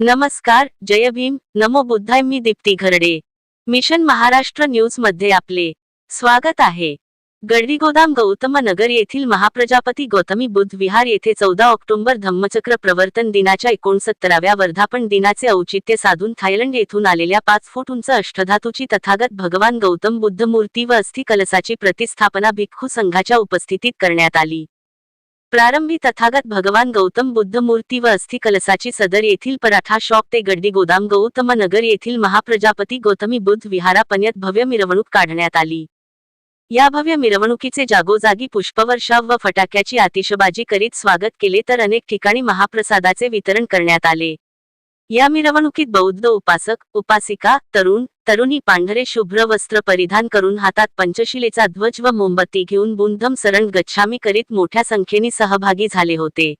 नमस्कार जय भीम. नमो बुद्धाय मी दीप्ती घरडे. मिशन महाराष्ट्र न्यूजमध्ये आपले स्वागत आहे. गडवीगोदाम गौतम नगर येथील महाप्रजापती गौतमी बुद्ध विहार येथे चौदा ऑक्टोबर धम्मचक्र प्रवर्तन दिनाच्या एकोणसत्तराव्या वर्धापन दिनाचे औचित्य साधून थायलंड येथून आलेल्या पाच फूट उंच अष्टधातूची तथागत भगवान गौतम बुद्ध मूर्ती व अस्थि कलसाची प्रतिस्थापना भिक्खू संघाच्या उपस्थितीत करण्यात आली. प्रारंभी तथागत भगवान गौतम बुद्ध मूर्ती व अस्थि कलसाची सदर येथील पराठा शॉप ते गड्डी गोदाम गौतम नगर येथील महाप्रजापती गौतमी बुद्ध विहारापन्यात भव्य मिरवणूक काढण्यात आली. या भव्य मिरवणुकीचे जागोजागी पुष्पवर्षाव व फटाक्याची आतिषबाजी करीत स्वागत केले तर अनेक ठिकाणी महाप्रसादाचे वितरण करण्यात आले. या मिरवणुकीत बौद्ध उपासक उपासिका तरुण तरुणी पांढरे शुभ्र वस्त्र परिधान करून हातात पंचशिलेचा ध्वज व मोमबत्ती घेऊन बुंधम सरण गच्छामी करीत मोठ्या संख्येने सहभागी झाले होते.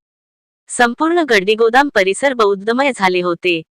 संपूर्ण गर्दीगोदाम परिसर बौद्धमय झाले होते.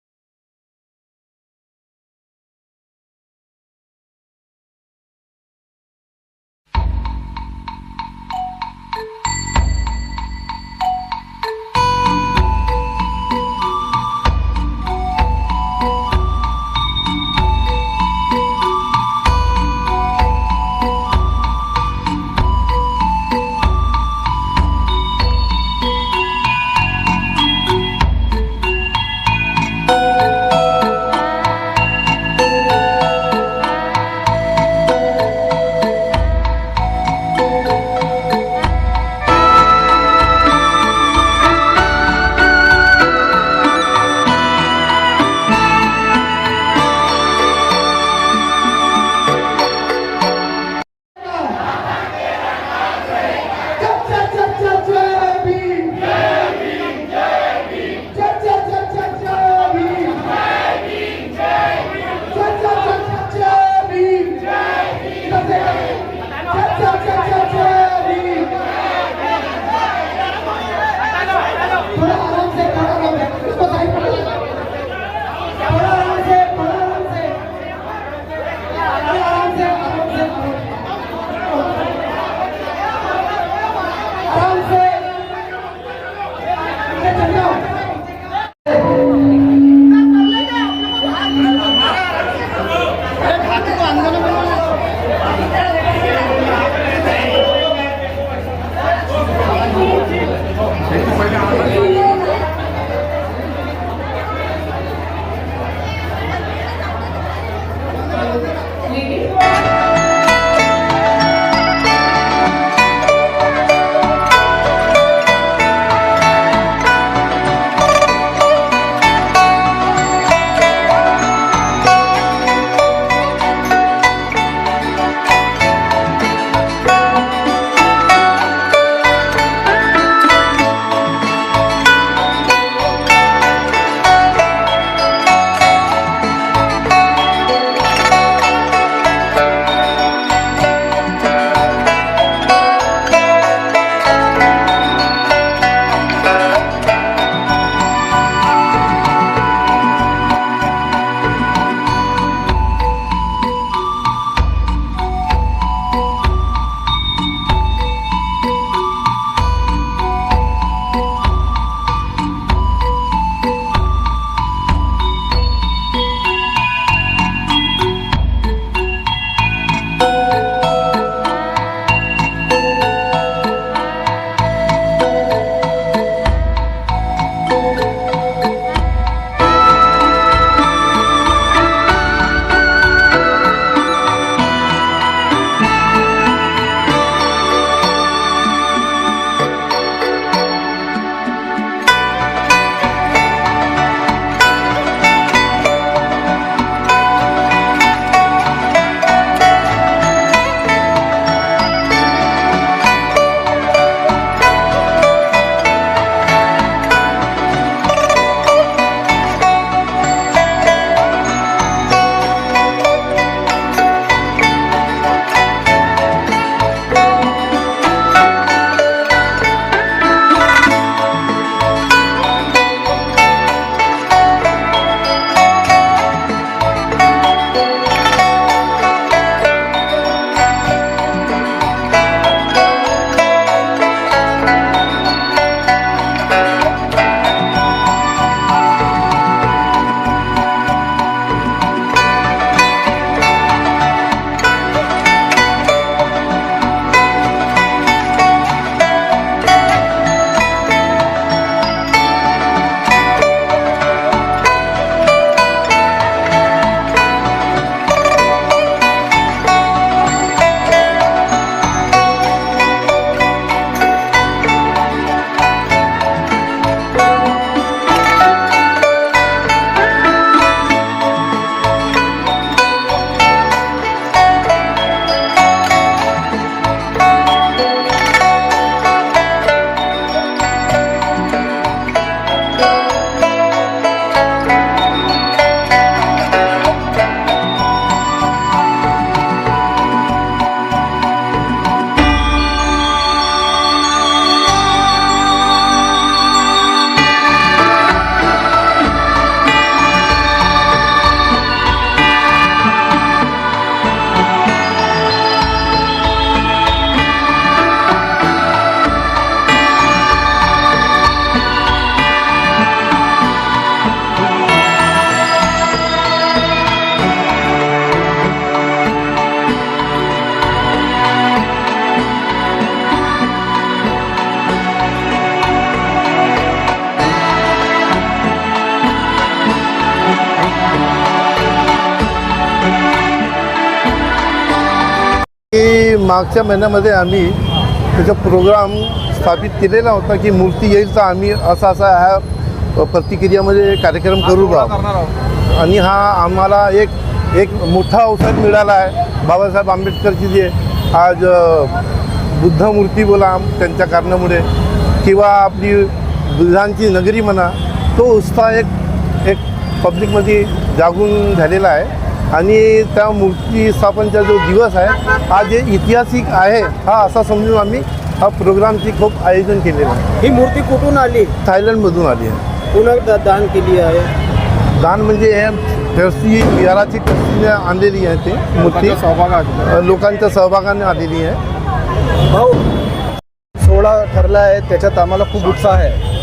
मागच्या महिन्यामध्ये आम्ही त्याचा प्रोग्राम स्थापित केलेला होता की मूर्ती येईल तर आम्ही असा असा ह्या प्रतिक्रियामध्ये कार्यक्रम करू बा आणि हा आम्हाला एक एक मोठा अवसर मिळाला आहे. बाबासाहेब आंबेडकरची जे आज बुद्ध मूर्ती बोला त्यांच्या कारणामुळे किंवा आपली बुद्धांची नगरी म्हणा तो उत्साह एक एक पब्लिकमध्ये जागून झालेला आहे. आणि त्या मूर्ती स्थापनचा जो दिवस आहे हा जे ऐतिहासिक आहे हा असा समजून आम्ही हा प्रोग्रामची खूप आयोजन केलेलं आहे. ही मूर्ती कुठून आली? थायलंडमधून आली आहे. पुन्हा दा- दान केली आहे. दान म्हणजे हे ट्रस्टी विहाराची ट्रस्टीने आणलेली आहे ते मूर्ती. अ, लोकांच्या सहभागाने आलेली आहे. भाऊ सोहळा ठरला आहे त्याच्यात आम्हाला खूप उत्साह आहे.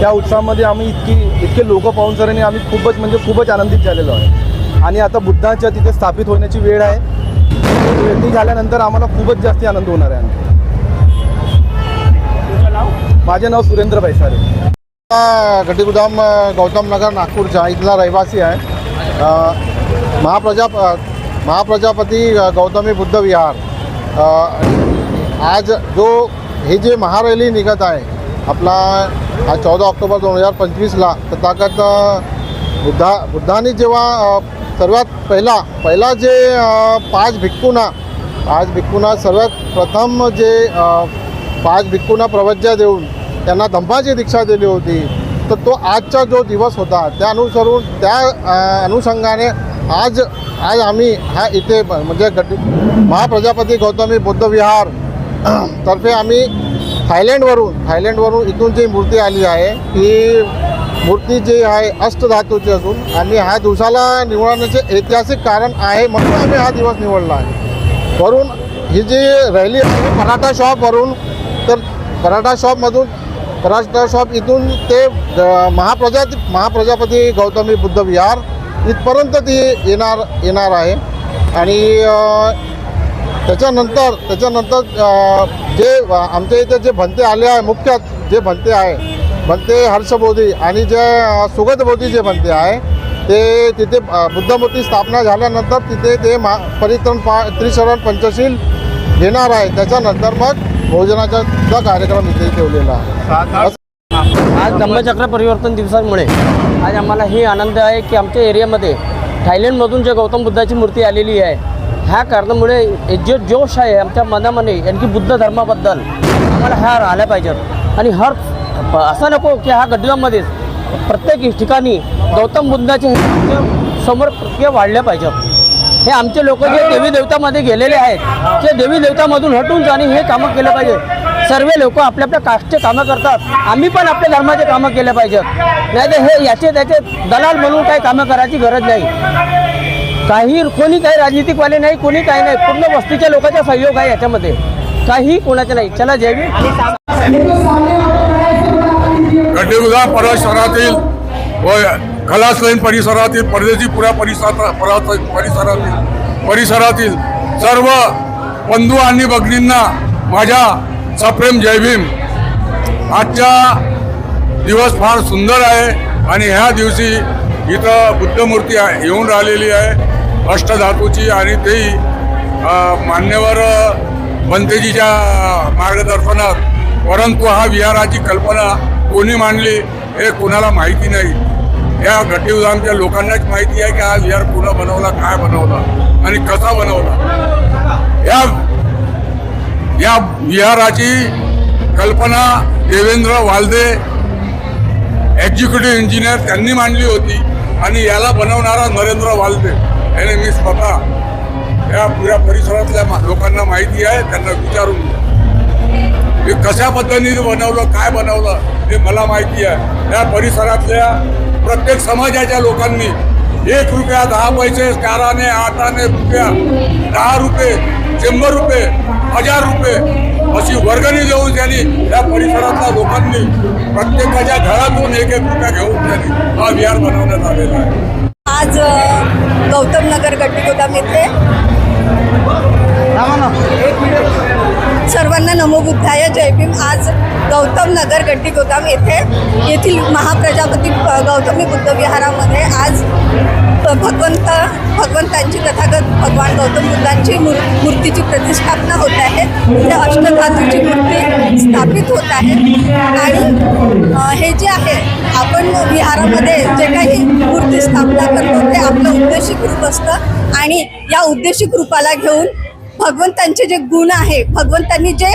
त्या उत्साहामध्ये आम्ही इतकी इतके लोक पाहून सरांनी आम्ही खूपच म्हणजे खूपच आनंदित झालेलो आहे. आणि आता बुद्धाच्या तिथे स्थापित होण्याची वेळ आहे. ती झाल्यानंतर आम्हाला खूपच जास्त आनंद होणार आहे. माझे नाव सुरेंद्र बैसारे. गटीगुदाम गौतम नगर नागपूरचा इथला रहिवासी आहे. महाप्रजा महाप्रजापती गौतमी बुद्ध विहार. आज जो हे जे महारॅली निघत आहे आपला आज चौदा ऑक्टोबर दोन हजार पंचवीसला तथागत बुद्धा बुद्धांनी जेव्हा सर्वात पहिला पहिला जे पाच भिक्खूंना पाच भिक्खूंना सर्वात प्रथम जे पाच भिक्खूंना प्रवज्या देऊन त्यांना धम्माची दीक्षा दिली होती तर तो आजचा जो दिवस होता त्या अनुसरून त्या अनुषंगाने आज आज आम्ही हा इथे म्हणजे गट महाप्रजापती गौतमी बुद्ध विहार तर्फे आम्ही थायलंडवरून थायलंडवरून इथून जी मूर्ती आली आहे ही मूर्ती जी आहे अष्टधातूची असून आणि ह्या दिवसाला निवडण्याचे ऐतिहासिक कारण आहे म्हणून आम्ही हा दिवस निवडला आहे. वरून ही जी रॅली आहे पराठा शॉपवरून तर पराठा शॉपमधून पराठा शॉप इथून ते महाप्रजा महाप्रजापती गौतमी बुद्ध विहार इथपर्यंत ती येणार येणार आहे. आणि त्याच्यानंतर त्याच्यानंतर जे आमच्या इथे जे भंते आले आहे मुख्य जे भंते आहे भंते हर्षबोधी आणि जे सुगतबोधी जे भंते आहे ते तिथे बुद्धमूर्ती स्थापना झाल्यानंतर तिथे ते मा परित्रण पा त्रिशरण पंचशील घेणार आहे. त्याच्यानंतर मग भोजनाचा कार्यक्रम इथे ठेवलेला आहे. आज धम्मचक्र परिवर्तन दिवसामुळे आज आम्हाला ही आनंद आहे की आमच्या एरियामध्ये थायलंडमधून जे गौतम बुद्धाची मूर्ती आलेली आहे ह्या कारणामुळे जे जोश आहे आमच्या मनामध्ये आणखी बुद्ध धर्माबद्दल आम्हाला ह्या राहिल्या पाहिजेत आणि हर असं नको की ह्या गड्डीमध्येच प्रत्येक ठिकाणी गौतम बुद्धाचे समोर प्रक्रिया वाढल्या पाहिजेत हे आमचे लोक जे देवी देवतामध्ये गेलेले आहेत ते देवी देवतामधून हटून जाणे हे कामं केलं पाहिजे. सर्व लोक आपल्या आपल्या कास्टचे कामं करतात. आम्ही पण आपल्या धर्माचे कामं केले पाहिजेत नाही तर हे याचे त्याचे दलाल म्हणून काही कामं करायची गरज नाही. काही कोणी काही राजनीतिकवाले नाही कोणी काही नाही. पूर्ण वस्तीच्या लोकांचा सहयोग आहे याच्यामध्ये. काही कोणाचे नाही. चला जय गड्डेगुजा परवा शहरातील व खलासलाईन परिसरातील परदेशीपुरा परिसरात परिसरातील परिसरातील सर्व बंधू आणि भगिनींना माझ्या सप्रेम जय भीम. आजचा दिवस फार सुंदर आहे आणि ह्या दिवशी इथं बुद्धमूर्ती आहे येऊन राहिलेली आहे. अष्टधातूची आणि तेही मान्यवर बनतेजीच्या मार्गदर्शनात. परंतु हा विहाराची कल्पना कोणी मांडली हे कोणाला माहिती नाही. या गटीउदामच्या लोकांनाच माहिती आहे की हा विहार कुणं बनवला काय बनवला आणि कसा बनवला. या या विहाराची कल्पना देवेंद्र वालदे एक्झिक्युटिव्ह इंजिनियर त्यांनी मांडली होती आणि याला बनवणारा नरेंद्र वालदे. याने मी स्वतः या पुऱ्या परिसरातल्या लोकांना माहिती आहे त्यांना विचारून. मी कशा पद्धतीने बनवलं काय बनवलं हे मला माहिती आहे. या परिसरातल्या प्रत्येक समाजाच्या लोकांनी एक रुपया दहा पैसे चाराने आठाने रुपया दहा रुपये शंभर रुपये हजार रुपये अशी वर्गणी देऊन त्यांनी या परिसरातल्या लोकांनी प्रत्येकाच्या घरातून एक एक रुपया घेऊन त्यांनी हा विहार बनवण्यात आलेला आहे. आज गौतम नगर गड्डी गोदाम येथे सर्वांना नमोबुद्धाय जय भीम. आज गौतम नगर गड्डी गोदाम येथे येथील महाप्रजापती गौतमी बुद्ध विहारामध्ये आज भगवंत भगवंतांची तथागत भगवान गौतम बुद्धांची मूर मूर्तीची प्रतिष्ठापना होत आहे. तिथे अष्टधातूची मूर्ती स्थापित होत आहे. आणि हे जे आहे आपण विहारामध्ये जे काही मूर्ती स्थापना करतो ते आपलं उद्देशिक रूप असतं. आणि या उद्देशिक रूपाला घेऊन भगवंतांचे जे गुण आहे भगवंतांनी जे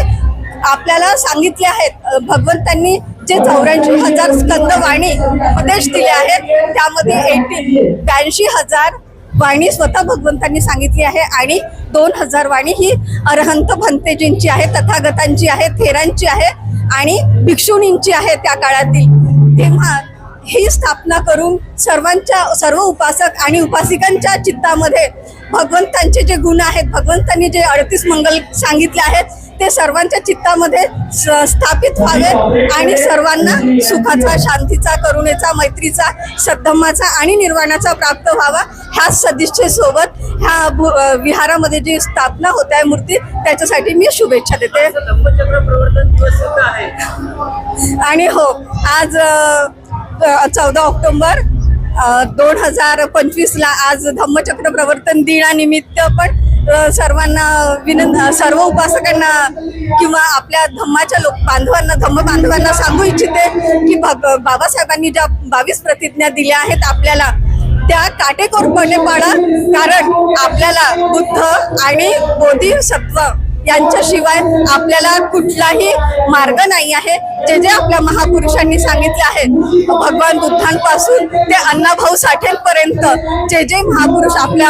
आपल्याला सांगितले आहेत भगवंतांनी जे चौऱ्याऐंशी हजार स्कंद वाणी उपदेश दिले आहेत त्यामध्ये एटी ब्याऐंशी हजार वाणी स्वतः भगवंतांनी सांगितली आहे आणि दोन हजार वाणी ही अरहंत भंतेजींची आहे तथागतांची आहे थेरांची आहे आणि भिक्षुणींची आहे त्या काळातील. तेव्हा ही स्थापना करून सर्वांच्या सर्व उपासक आणि उपासिकांच्या चित्तामध्ये भगवंतांचे जे गुण आहेत भगवंतांनी जे अडतीस मंगल सांगितले आहेत ते सर्वांच्या चित्तामध्ये स्थापित व्हावे आणि सर्वांना सुखाचा शांतीचा करुणेचा मैत्रीचा सद्धम्माचा आणि निर्वाणाचा प्राप्त व्हावा ह्या सदिच्छेसोबत ह्या विहारामध्ये जी स्थापना होत आहे मूर्ती त्याच्यासाठी मी शुभेच्छा देते. आणि हो आज चौदा ऑक्टोंबर दोन हजार पंचवीसला आज धम्मचक्र प्रवर्तन दिनानिमित्त पण सर्वांना विनंत सर्व उपासकांना किंवा आपल्या धम्माच्या लोक बांधवांना धम्म बांधवांना सांगू इच्छिते की बाबासाहेबांनी ज्या बावीस प्रतिज्ञा दिल्या आहेत आपल्याला त्या काटेकोरपणे पाळा. कारण आपल्याला बुद्ध आणि बोधिसत्व यांच्याशिवाय आपल्याला कुठलाही मार्ग नाही आहे. जे जे आपल्या महापुरुषांनी सांगितले आहे भगवान बुद्धांपासून ते अण्णाभाऊ साठेंपर्यंत जे जे महापुरुष आपल्या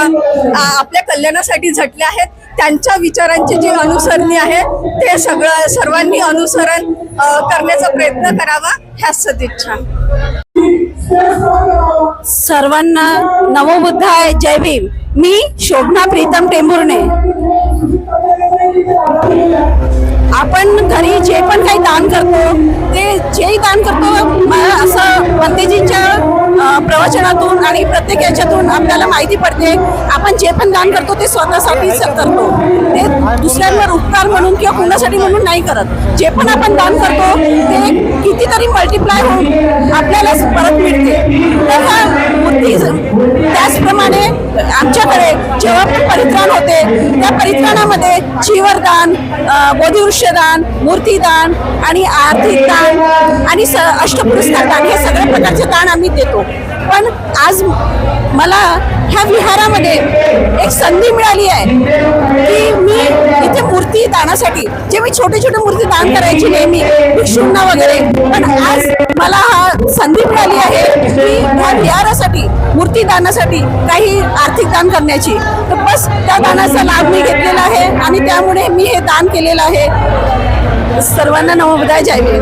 आपल्या कल्याणासाठी झटले आहेत त्यांच्या विचारांची जी अनुसरणी आहे ते सगळं सर्वांनी अनुसरण करण्याचा प्रयत्न करावा ह्या सदिच्छा. सर्वांना नवोबुद्धाय जय भीम. मी शोभना प्रीतम टेंभुर्णे. आपण घरी जे पण काही दान करतो ते जेही दान करतो मला असं पंतेजींच्या प्रवचनातून आणि प्रत्येक याच्यातून आपल्याला माहिती पडते. आपण जे पण दान करतो ते स्वतःसाठी करतो. ते दुसऱ्यांवर उपकार म्हणून किंवा कुणासाठी म्हणून नाही करत. जे पण आपण दान करतो ते कितीतरी मल्टिप्लाय होऊन आपल्यालाच परत मिळते. तर हा आमच्याकडे जेव्हा पण परित्राण होते त्या परित्राणामध्ये जीवरदान अ, बोधिवृक्षदान मूर्तीदान आणि आर्थिक दान आणि स अष्टपुरस्कार दान हे सगळ्या प्रकारचे दान आम्ही देतो. पण आज मला ह्या विहारामध्ये एक संधी मिळाली आहे की मी इथे मूर्ती दानासाठी जे मी छोटे छोटे मूर्ती दान करायची नेहमी भिक्षूंना वगैरे पण आज मला हा संधी मिळाली आहे की ह्या विहारासाठी मूर्ती दानासाठी काही आर्थिक दान करण्याची. तर बस त्या दानाचा लाभ मी घेतलेला आहे आणि त्यामुळे मी हे दान केलेलं आहे. सर्वांना नवोदय जायवे